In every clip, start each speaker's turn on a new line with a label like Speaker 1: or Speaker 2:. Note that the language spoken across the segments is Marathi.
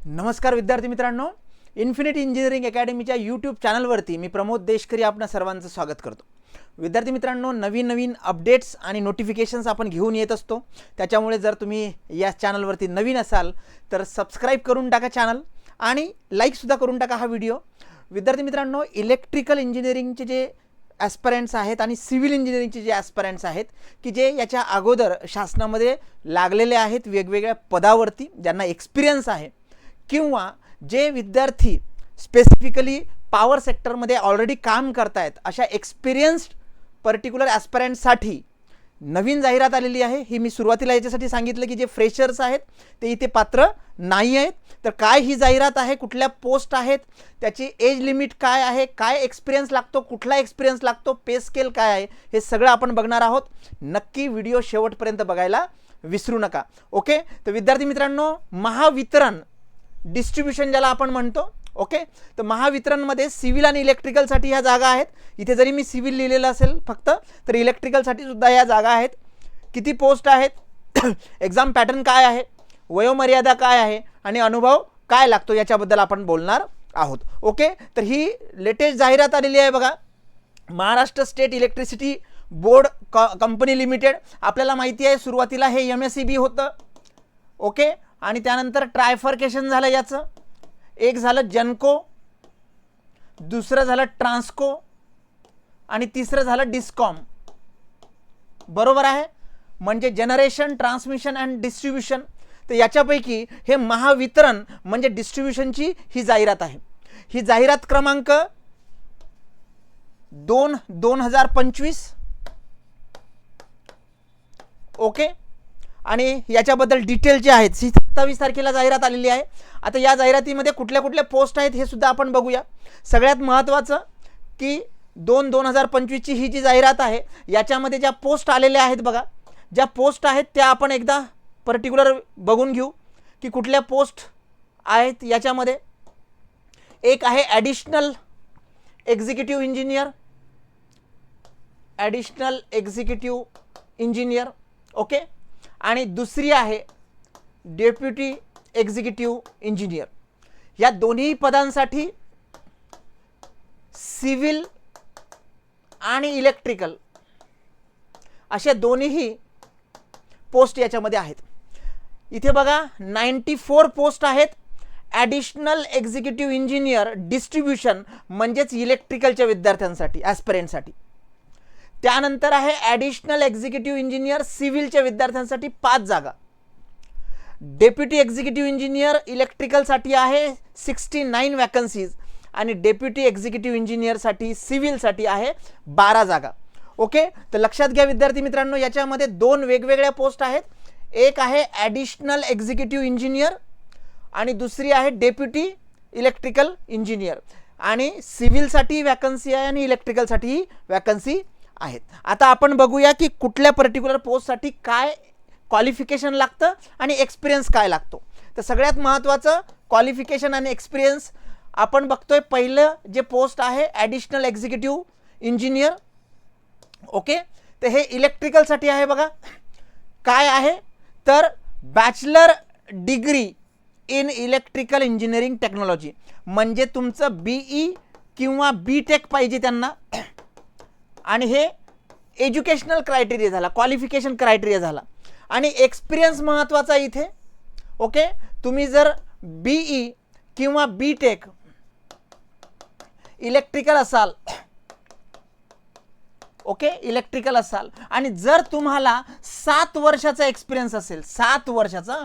Speaker 1: नमस्कार विद्यार्थी मित्रांनो. इन्फिनिटी इंजिनिअरिंग अकॅडमीच्या यूट्यूब चॅनलवरती मी प्रमोद देशकरी आपणा सर्वांचं स्वागत करतो. विद्यार्थी मित्रांनो नवीन नवीन अपडेट्स आणि नोटिफिकेशन्स आपण घेऊन येत असतो. त्याच्यामुळे जर तुम्ही या चॅनलवरती नवीन असाल तर सबस्क्राईब करून टाका चॅनल आणि लाईकसुद्धा करून टाका हा व्हिडिओ विद्यार्थी मित्रांनो इलेक्ट्रिकल इंजिनिअरिंगचे जे ॲस्परंट्स आहेत आणि सिव्हिल इंजिनिअरिंगचे जे ॲस्परंट्स आहेत की जे याच्या अगोदर शासनामध्ये लागलेले आहेत वेगवेगळ्या पदावरती ज्यांना एक्सपिरियन्स आहे किंवा जे विद्यार्थी स्पेसिफिकली पॉवर सेक्टरमध्ये ऑलरेडी काम करतायत अशा एक्सपिरियन्स्ड पर्टिक्युलर ॲस्परंटसाठी नवीन जाहिरात आलेली आहे. ही मी सुरुवातीला याच्यासाठी सांगितलं की जे फ्रेशर्स आहेत ते इथे पात्र नाही आहेत. तर काय ही जाहिरात आहे कुठल्या पोस्ट आहेत त्याची एज लिमिट काय आहे काय एक्सपिरियन्स लागतो कुठला एक्सपिरियन्स लागतो पे स्केल काय आहे हे सगळं आपण बघणार आहोत. नक्की व्हिडिओ शेवटपर्यंत बघायला विसरू नका. ओके तर विद्यार्थी मित्रांनो महावितरण डिस्ट्रीब्युशन ज्याला आपण म्हणतो ओके? तर महावितरणमध्ये सिव्हिल आणि इलेक्ट्रिकलसाठी ह्या जागा आहेत. इथे जरी मी सिव्हिल लिहिलेलं असेल फक्त तर इलेक्ट्रिकलसाठी सुद्धा ह्या जागा आहेत. किती पोस्ट आहेत? एक्झाम पॅटर्न काय आहे? वयोमर्यादा काय आहे? आणि अनुभव काय लागतो याच्याबद्दल आपण बोलणार आहोत ओके? तर ही लेटेस्ट जाहिरात आलेली आहे बघा. महाराष्ट्र स्टेट इलेक्ट्रिसिटी बोर्ड क कंपनी लिमिटेड. आपल्याला माहिती आहे सुरुवातीला हे एम एस सी बी होतं ओके? आणि त्यानंतर ट्रायफर्केशन झालं याचं. एक झालं जनको दुसरं झालं ट्रान्सको आणि तिसरं झालं डिस्कॉम. बरोबर आहे? म्हणजे जनरेशन ट्रान्समिशन अँड डिस्ट्रीब्युशन. तर याच्यापैकी हे महावितरण म्हणजे डिस्ट्रीब्युशनची ही जाहिरात आहे. ही जाहिरात क्रमांक दोन दोन हजार पंचवीस. ओके? आणि याच्याबद्दल डिटेल जे आहेत ही सत्तावीस तारखेला जाहिरात आलेली आहे. आता या जाहिरातीमध्ये कुठल्या कुठल्या पोस्ट आहेत हे सुद्धा आपण बघूया. सगळ्यात महत्त्वाचं की दोन दोन हजार पंचवीसची ही जी जाहिरात आहे याच्यामध्ये ज्या पोस्ट आलेल्या आहेत बघा ज्या पोस्ट आहेत त्या आपण एकदा पर्टिक्युलर बघून घेऊ की कुठल्या पोस्ट आहेत याच्यामध्ये. एक आहे additional executive engineer additional executive engineer okay आणि दुसरी आहे डेप्युटी एक्झिक्युटिव्ह इंजिनियर. या दोन्ही पदांसाठी सिव्हिल आणि इलेक्ट्रिकल अशा दोन्हीही पोस्ट याच्यामध्ये आहेत. इथे बघा नाईंटी फोर पोस्ट आहेत. ॲडिशनल एक्झिक्युटिव्ह इंजिनियर डिस्ट्रीब्युशन म्हणजेच इलेक्ट्रिकलच्या विद्यार्थ्यांसाठी ॲस्पिरंटसाठी. त्यानंतर आहे ॲडिशनल एक्झिक्युटिव्ह इंजिनियर सिव्हिलच्या विद्यार्थ्यांसाठी पाच जागा. डेप्युटी एक्झिक्युटिव्ह इंजिनियर इलेक्ट्रिकलसाठी आहे सिक्स्टी नाईन वॅकन्सीज आणि डेप्युटी एक्झिक्युटिव्ह इंजिनियरसाठी सिव्हिलसाठी आहे बारा जागा. ओके तर लक्षात घ्या विद्यार्थी मित्रांनो याच्यामध्ये दोन वेगवेगळ्या पोस्ट आहेत. एक आहे ॲडिशनल एक्झिक्युटिव्ह इंजिनियर आणि दुसरी आहे डेप्युटी इलेक्ट्रिकल इंजिनियर आणि सिव्हिलसाठी वॅकन्सी आहे आणि इलेक्ट्रिकलसाठीही वॅकन्सी आहेत. आता आपण बघूया की कुठल्या पर्टिक्युलर पोस्टसाठी काय क्वालिफिकेशन लागतं आणि एक्सपिरियन्स काय लागतो. तर सगळ्यात महत्त्वाचं क्वालिफिकेशन आणि एक्सपिरियन्स आपण बघतोय पहिलं जे पोस्ट आहे ॲडिशनल एक्झिक्युटिव्ह इंजिनियर ओके तर हे इलेक्ट्रिकलसाठी आहे बघा. काय आहे? तर bachelor degree in electrical engineering technology म्हणजे तुमचं बी ई किंवा बी टेक पाहिजे त्यांना. आणि हे एज्युकेशनल क्रायटेरिया झाला क्वालिफिकेशन क्रायटेरिया झाला. आणि एक्सपिरियन्स महत्त्वाचा इथे. ओके तुम्ही जर बी ई किंवा बी टेक इलेक्ट्रिकल असाल ओके इलेक्ट्रिकल असाल आणि जर तुम्हाला सात वर्षाचा एक्सपिरियन्स असेल सात वर्षाचा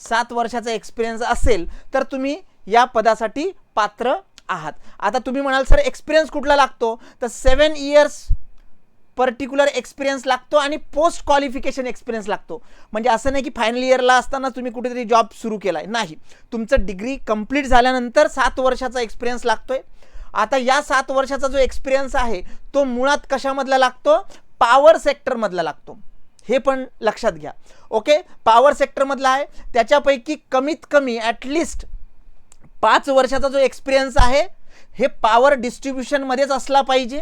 Speaker 1: सात वर्षाचा एक्सपिरियन्स असेल तर तुम्ही या पदासाठी पात्र आहात. आता तुम्ही म्हणाल सर एक्सपिरियन्स कुठला लागतो? तर सेवन इयर्स पर्टिक्युलर एक्सपिरियन्स लागतो आणि पोस्ट क्वालिफिकेशन एक्सपिरियन्स लागतो. म्हणजे असं नाही की फायनल इयरला असताना तुम्ही कुठेतरी जॉब सुरू केला आहे नाही. तुमचं डिग्री कंप्लीट झाल्यानंतर सात वर्षाचा एक्सपिरियन्स लागतो आहे आता या सात वर्षाचा जो एक्सपिरियन्स आहे तो मुळात कशामधला लागतो? पॉवर सेक्टरमधला लागतो. हे पण लक्षात घ्या. ओके पॉवर सेक्टरमधला आहे. त्याच्यापैकी कमीत कमी ॲटलिस्ट पाच वर्षाचा जो एक्सपिरियन्स आहे हे पॉवर डिस्ट्रीब्युशनमध्येच असला पाहिजे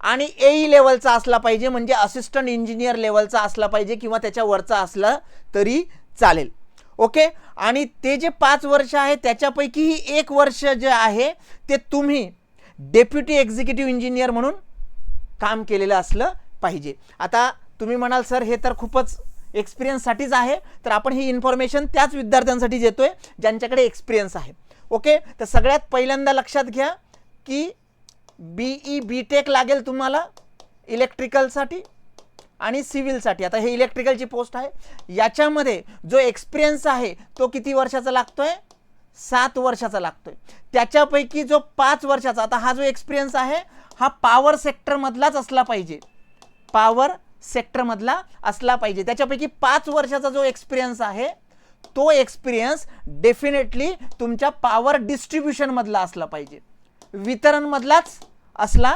Speaker 1: आणि एई लेवलचा असला पाहिजे म्हणजे असिस्टंट इंजिनियर लेवलचा असला पाहिजे किंवा त्याच्यावरचा असलं असला तरी चालेल. ओके आणि ते जे पाच वर्ष आहे त्याच्यापैकीही एक वर्ष जे आहे ते तुम्ही डेप्युटी एक्झिक्युटिव्ह इंजिनियर म्हणून काम केलेलं असलं पाहिजे. आता तुम्ही म्हणाल सर हे तर खूपच एक्सपिरियन्ससाठीच आहे. तर आपण ही इन्फॉर्मेशन त्याच विद्यार्थ्यांसाठी देतो आहे ज्यांच्याकडे एक्सपिरियन्स आहे. ओके? तर सगळ्यात पहिल्यांदा लक्षात घ्या की बीई बी टेक लागेल तुम्हाला इलेक्ट्रिकलसाठी आणि सिव्हिलसाठी. आता हे इलेक्ट्रिकलची पोस्ट आहे. याच्यामध्ये जो एक्सपिरियन्स आहे तो किती वर्षाचा लागतो आहे सात वर्षाचा लागतो आहे त्याच्यापैकी जो पाच वर्षाचा आता हा जो एक्सपिरियन्स आहे हा पॉवर सेक्टरमधलाच असला पाहिजे. पॉवर सेक्टरमधला असला पाहिजे. त्याच्यापैकी पाच वर्षाचा जो एक्सपिरियन्स आहे तो एक्सपिरियन्स डेफिनेटली तुमच्या पॉवर डिस्ट्रीब्युशनमधला असला पाहिजे. वितरणमधलाच असला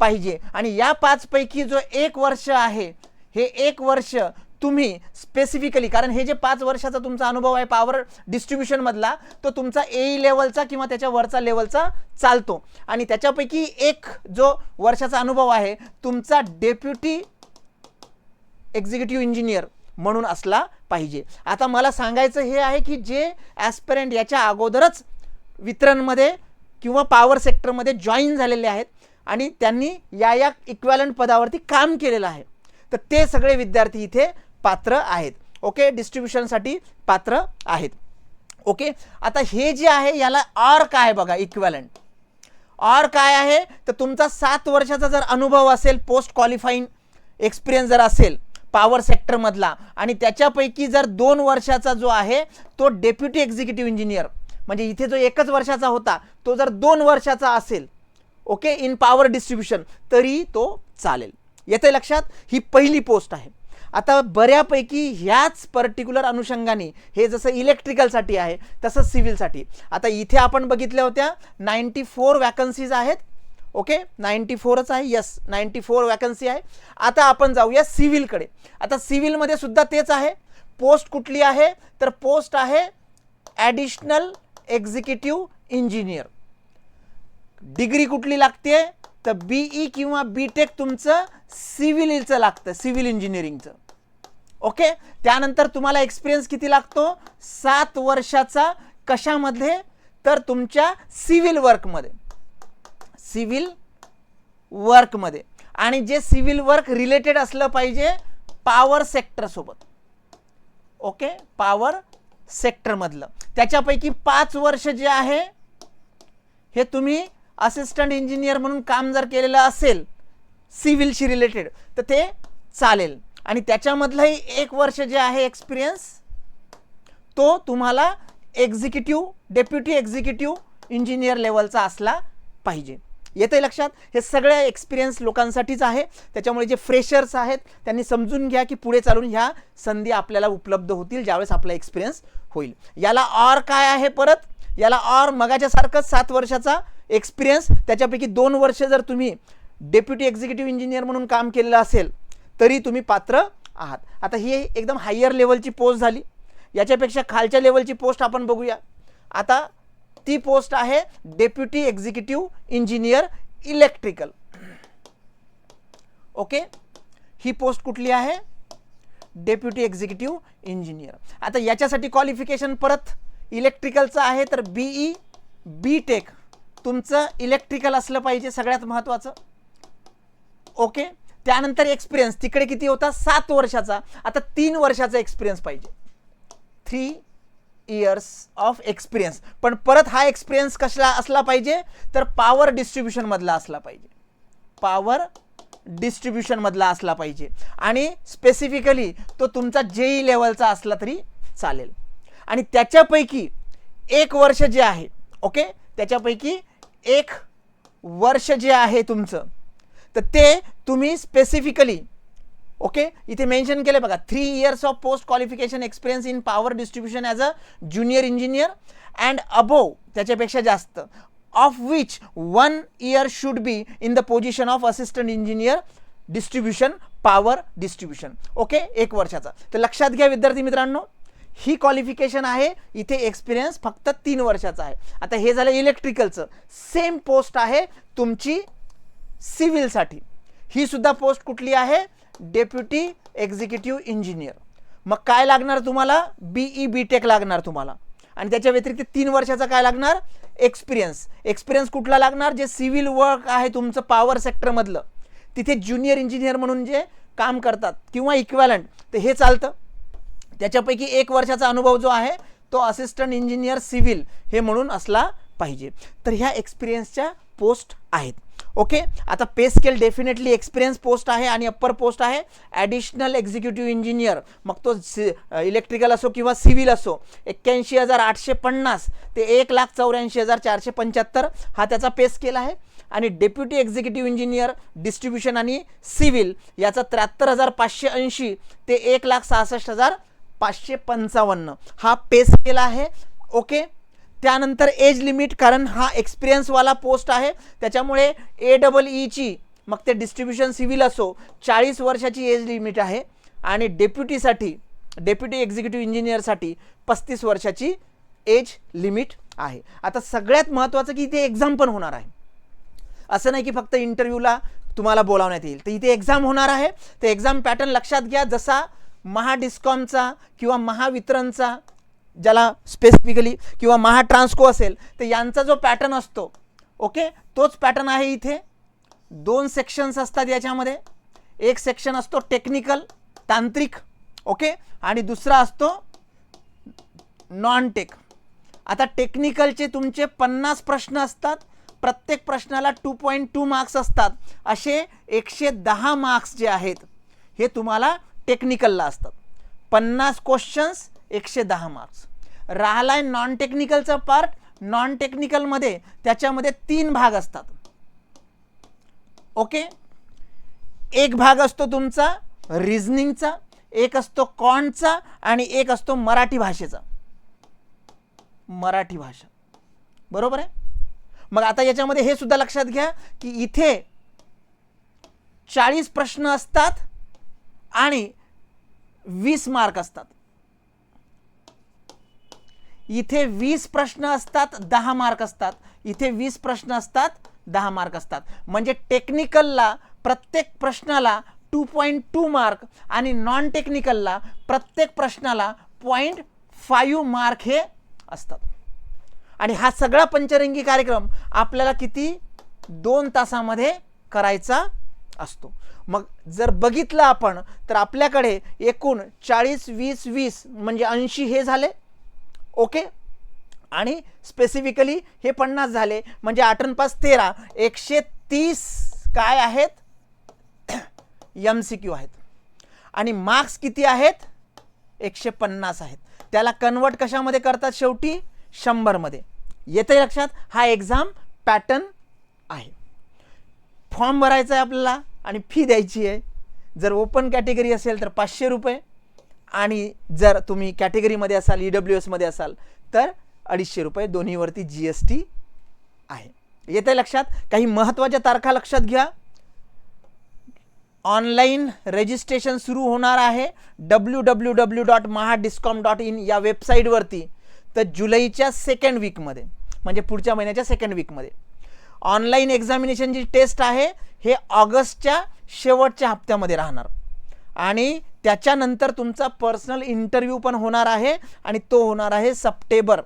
Speaker 1: पाहिजे. आणि या पाचपैकी जो एक वर्ष आहे हे एक वर्ष तुम्ही स्पेसिफिकली कारण हे जे पाच वर्षाचा तुमचा अनुभव आहे पॉवर डिस्ट्रीब्युशनमधला तो तुमचा ए लेवलचा किंवा त्याच्या वरचा लेवलचा चालतो. आणि त्याच्यापैकी एक जो वर्षाचा अनुभव आहे तुमचा डेप्युटी एक्झिक्युटिव्ह इंजिनियर म्हणून असला पाहिजे. आता मला सांगायचं हे आहे की जे ॲस्पिरंट याच्या अगोदरच वितरणमध्ये किंवा पॉवर सेक्टरमध्ये जॉईन झालेले आहेत आणि त्यांनी या या इक्वॅलंट पदावरती काम केलेलं आहे. तर ते सगळे विद्यार्थी इथे पात्र आहेत. ओके डिस्ट्रीब्युशनसाठी पात्र आहेत. ओके आता हे जे आहे याला आर काय बघा इक्वॅलंट आर काय आहे? तर तुमचा सात वर्षाचा जर अनुभव असेल पोस्ट क्वालिफाईंग एक्सपिरियन्स जर असेल पॉवर सेक्टरमधला आणि त्याच्यापैकी जर दोन वर्षाचा जो आहे तो डेप्युटी एक्झिक्युटिव्ह इंजिनियर म्हणजे इथे जो एकच वर्षाचा होता तो जर दोन वर्षाचा असेल ओके इन पॉवर डिस्ट्रीब्युशन तरी तो चालेल. येते लक्षात? ही पहिली पोस्ट आहे. आता बऱ्यापैकी ह्याच पर्टिक्युलर अनुषंगाने हे जसं इलेक्ट्रिकलसाठी आहे तसं सिव्हिलसाठी आता इथे आपण बघितल्या होत्या नाईन्टी फोर वॅकन्सीज आहेत ओके नाईन्टी फोरच आहे. यस नाईन्टी फोर वॅकन्सी आहे. आता आपण जाऊया सिव्हिलकडे. आता सिव्हिलमध्ये सुद्धा तेच आहे. पोस्ट कुठली आहे? तर पोस्ट आहे ॲडिशनल एक्झिक्युटिव्ह इंजिनियर डिग्री कुठली लागते? तर बीई किंवा बी टेक तुमचं सिव्हिलचं लागतं सिव्हिल इंजिनिअरिंगचं. ओके त्यानंतर तुम्हाला एक्सपिरियन्स किती लागतो? सात वर्षाचा कशामध्ये? तर तुमच्या सिव्हिल वर्कमध्ये. सिव्हिल वर्कमध्ये. आणि जे सिव्हिल वर्क रिलेटेड असलं पाहिजे पॉवर सेक्टरसोबत ओके? पॉवर सेक्टरमधलं. त्याच्यापैकी पाच वर्ष जे आहे हे तुम्ही असिस्टंट इंजिनियर म्हणून काम जर केलेलं असेल सिव्हिलशी रिलेटेड तर ते चालेल. आणि त्याच्यामधलंही एक वर्ष जे आहे एक्सपिरियन्स तो तुम्हाला एक्झिक्युटिव्ह डेप्युटी एक्झिक्युटिव्ह इंजिनियर लेवलचा असला पाहिजे. येते लक्षात? हे सगळ्या एक्सपिरियन्स लोकांसाठीच आहे. त्याच्यामुळे जे फ्रेशर्स आहेत त्यांनी समजून घ्या की पुढे चालून ह्या संधी आपल्याला उपलब्ध होतील ज्यावेळेस आपला एक्सपिरियन्स होईल. याला ऑर काय आहे परत? याला ऑर मगाच्यासारखंच सात वर्षाचा एक्सपिरियन्स त्याच्यापैकी दोन वर्ष जर तुम्ही डेप्युटी एक्झिक्युटिव्ह इंजिनियर म्हणून काम केलेलं असेल तरी तुम्ही पात्र आहात. आता ही एकदम हायर लेवलची पोस्ट झाली. याच्यापेक्षा खालच्या लेवलची पोस्ट आपण बघूया. आता ती पोस्ट आहे deputy executive engineer electrical. Okay? ही पोस्ट कुठली आहे? Deputy executive engineer. आता याच्यासाठी क्वालिफिकेशन परत इलेक्ट्रिकलचं आहे तर बीई बी टेक तुमचं इलेक्ट्रिकल असलं पाहिजे सगळ्यात महत्त्वाचं ओके? त्यानंतर एक्सपिरियन्स तिकडे किती होता? सात वर्षाचा. आता तीन वर्षाचा एक्सपिरियन्स पाहिजे. थ्री इयर्स ऑफ एक्सपिरियन्स पण परत हा एक्सपिरियन्स कसला असला पाहिजे? तर पॉवर डिस्ट्रीब्युशनमधला असला पाहिजे. पॉवर डिस्ट्रीब्युशनमधला असला पाहिजे. आणि स्पेसिफिकली तो तुमचा जेई लेवलचा असला तरी चालेल. आणि त्याच्यापैकी एक वर्ष जे आहे ओके त्याच्यापैकी एक वर्ष जे आहे तुमचं तर ते तुम्ही स्पेसिफिकली ओके इथे मेन्शन केलं बघा three years of post qualification experience in power distribution as a junior engineer and above त्याच्यापेक्षा जास्त. Of which one year should be in the position of assistant engineer distribution power distribution okay एक वर्षाचा. तर लक्षात घ्या विद्यार्थी मित्रांनो ही क्वालिफिकेशन आहे इथे एक्सपिरियन्स फक्त तीन वर्षाचा आहे. आता हे झालं इलेक्ट्रिकलचं सेम पोस्ट आहे तुमची सिव्हिलसाठी ही सुद्धा पोस्ट कुठली आहे? Deputy executive engineer. मग काय लागणार तुम्हाला? बीई बी टेक लागणार तुम्हाला. आणि त्याच्या व्यतिरिक्त तीन वर्षाचा काय लागणार? एक्सपिरियन्स एक्सपिरियन्स कुठला लागणार? जे सिव्हिल वर्क आहे तुमचं पॉवर सेक्टरमधलं तिथे ज्युनियर इंजिनियर म्हणून जे काम करतात किंवा इक्वॅलंट तर हे चालतं. त्याच्यापैकी एक वर्षाचा अनुभव जो आहे तो असिस्टंट इंजिनियर सिव्हिल हे म्हणून असला पाहिजे. तर ह्या एक्सपिरियन्सच्या पोस्ट आहेत. ओके? आता pay scale definitely experience post आहे आणि अप्पर पोस्ट आहे. ॲडिशनल एक्झिक्युटिव्ह इंजिनियर मग तो सि इलेक्ट्रिकल असो किंवा सिव्हिल असो एक्क्याऐंशी हजार आठशे पन्नास ते एक लाख चौऱ्याऐंशी हजार चारशे पंच्याहत्तर हा त्याचा पे स्केल आहे. आणि डेप्युटी एक्झिक्युटिव्ह इंजिनियर डिस्ट्रीब्युशन आणि सिव्हिल याचा त्र्याहत्तर हजार पाचशे ऐंशी ते एक लाख सहासष्ट हजार पाचशे पंचावन्न हा पे स्केल आहे. ओके? त्यानंतर एज लिमिट कारण हा एक्सपिरियन्सवाला पोस्ट आहे त्याच्यामुळे ए डबल ईची मग ते डिस्ट्रीब्युशन सिव्हिल असो चाळीस वर्षाची एज लिमिट आहे आणि डेप्युटीसाठी डेप्युटी एक्झिक्युटिव्ह इंजिनियरसाठी पस्तीस वर्षाची एज लिमिट आहे. आता सगळ्यात महत्त्वाचं की इथे एक्झाम पण होणार आहे. असं नाही की फक्त इंटरव्ह्यूला तुम्हाला बोलावण्यात येईल. तर इथे एक्झाम होणार आहे. तर एक्झाम पॅटर्न लक्षात घ्या. जसा महाडिस्कॉमचा किंवा महावितरणचा ज्याला स्पेसिफिकली किंवा महाट्रान्सको असेल तर यांचा जो पॅटर्न असतो ओके तोच पॅटर्न आहे इथे. दोन सेक्शन्स असतात याच्यामध्ये. एक सेक्शन असतो टेक्निकल तांत्रिक ओके आणि दुसरा असतो नॉन टेक आता टेक्निकलचे तुमचे पन्नास प्रश्न असतात. प्रत्येक प्रश्नाला टू पॉईंट टू मार्क्स असतात. असे एकशे दहा मार्क्स जे आहेत हे तुम्हाला टेक्निकलला असतात. पन्नास क्वेश्चन्स एकशे दहा मार्क्स राहिला आहे नॉन टेक्निकलचा पार्ट नॉन टेक्निकलमध्ये त्याच्यामध्ये तीन भाग असतात. ओके एक भाग असतो तुमचा रिझनिंगचा एक असतो कॉन्टचा आणि एक असतो मराठी भाषेचा. मराठी भाषा. बरोबर आहे? मग आता याच्यामध्ये हे सुद्धा लक्षात घ्या की इथे चाळीस प्रश्न असतात आणि वीस मार्क असतात. इथे वीस प्रश्न असतात दहा मार्क असतात. इथे वीस प्रश्न असतात दहा मार्क असतात. म्हणजे टेक्निकलला प्रत्येक प्रश्नाला टू पॉईंट टू मार्क आणि नॉन टेक्निकलला प्रत्येक प्रश्नाला पॉईंट फाईव्ह मार्क हे असतात. आणि हा सगळा पंचरंगी कार्यक्रम आपल्याला किती? दोन तासामध्ये करायचा असतो. मग जर बघितलं आपण तर आपल्याकडे एकूण चाळीस वीस वीस म्हणजे ऐंशी हे झाले. ओके? आणि स्पेसिफिकली हे पन्नास झाले. म्हणजे आठ आणि पाच तेरा एकशे तीस काय आहेत? एम सी क्यू आहेत. आणि मार्क्स किती आहेत? एकशे पन्नास आहेत. त्याला कन्वर्ट कशामध्ये करतात शेवटी? शंभरमध्ये. येते लक्षात? हा एक्झाम पॅटर्न आहे. फॉर्म भरायचा आहे आपल्याला आणि फी द्यायची आहे जर ओपन कॅटेगरी असेल तर पाचशे रुपये. आणि जर तुम्ही कॅटेगरीमध्ये असाल ई डब्ल्यू एसमध्ये असाल तर अडीचशे रुपये दोन्हीवरती जी एस टी आहे. येते लक्षात? काही महत्त्वाच्या तारखा लक्षात घ्या. ऑनलाईन रजिस्ट्रेशन सुरू होणार आहे. W W W dot Mahadiscom dot in या वेबसाईटवरती. तर जुलैच्या सेकंड वीकमध्ये म्हणजे पुढच्या महिन्याच्या सेकंड वीकमध्ये ऑनलाईन एक्झामिनेशन जी टेस्ट आहे. हे ऑगस्टच्या शेवटच्या हप्त्यामध्ये राहणार. आणि त्याच्यानंतर तुमचा पर्सनल इंटरव्ह्यू पण होणार आहे आणि तो होणार आहे सप्टेंबर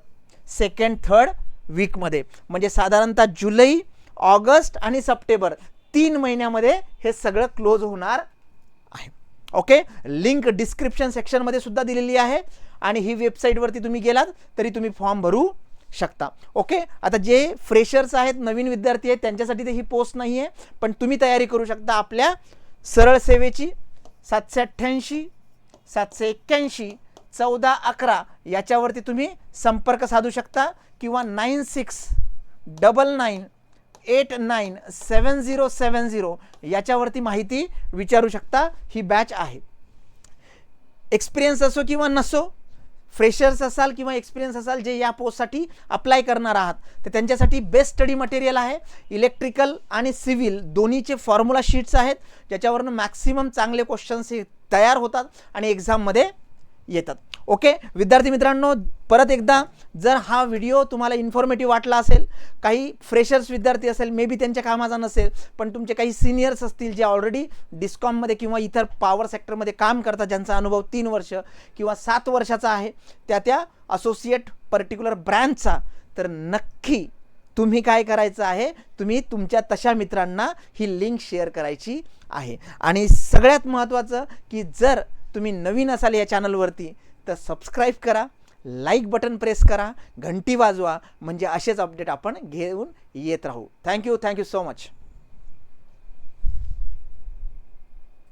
Speaker 1: सेकंड थर्ड वीकमध्ये म्हणजे साधारणतः जुलै ऑगस्ट आणि सप्टेंबर तीन महिन्यामध्ये हे सगळं क्लोज होणार आहे. ओके लिंक डिस्क्रिप्शन सेक्शनमध्ये सुद्धा दिलेली आहे आणि ही वेबसाईटवरती तुम्ही गेलात तरी तुम्ही फॉर्म भरू शकता. ओके आता जे फ्रेशर्स आहेत नवीन विद्यार्थी आहेत त्यांच्यासाठी तर ही पोस्ट नाही आहे पण तुम्ही तयारी करू शकता आपल्या सरळ सेवेची. सातशे अठ्ठ्याऐंशी सातशे एक्क्याऐंशी चौदा अकरा याच्यावरती तुम्ही संपर्क साधू शकता किंवा nine six double nine eight nine seven zero seven zero याच्यावरती माहिती विचारू शकता. ही बॅच आहे. एक्सपिरियन्स असो किंवा नसो फ्रेशर्स असाल किंवा एक्सपिरियन्स असाल जे या पोस्टसाठी अप्लाय करणार आहात तर त्यांच्यासाठी बेस्ट स्टडी मटेरियल आहे. इलेक्ट्रिकल आणि सिव्हिल दोन्हीचे फॉर्म्युला शीट्स आहेत ज्याच्यावरनं मॅक्सिमम चांगले क्वेश्चन्स हे तयार होतात आणि एक्झाममध्ये येतात. ओके विद्यार्थी मित्रांनो परत एकदा जर हा व्हिडिओ तुम्हाला इन्फॉर्मेटिव्ह वाटला असेल काही फ्रेशर्स विद्यार्थी असेल मे बी त्यांच्या कामाचा नसेल पण तुमचे काही सिनियर्स असतील जे ऑलरेडी डिस्कॉममध्ये किंवा इतर पॉवर सेक्टरमध्ये काम करतात ज्यांचा अनुभव तीन वर्ष किंवा सात वर्षाचा आहे त्या त्या असोसिएट पर्टिक्युलर ब्रँचचा तर नक्की तुम्ही काय करायचं आहे तुम्ही तुमच्या तशा मित्रांना ही लिंक शेअर करायची आहे. आणि सगळ्यात महत्त्वाचं की जर तुम्ही नवीन असाल या चॅनलवरती तर सबस्क्राईब करा लाईक बटन प्रेस करा घंटी वाजवा म्हणजे असेच अपडेट आपण घेऊन येत राहू. Thank you thank you so much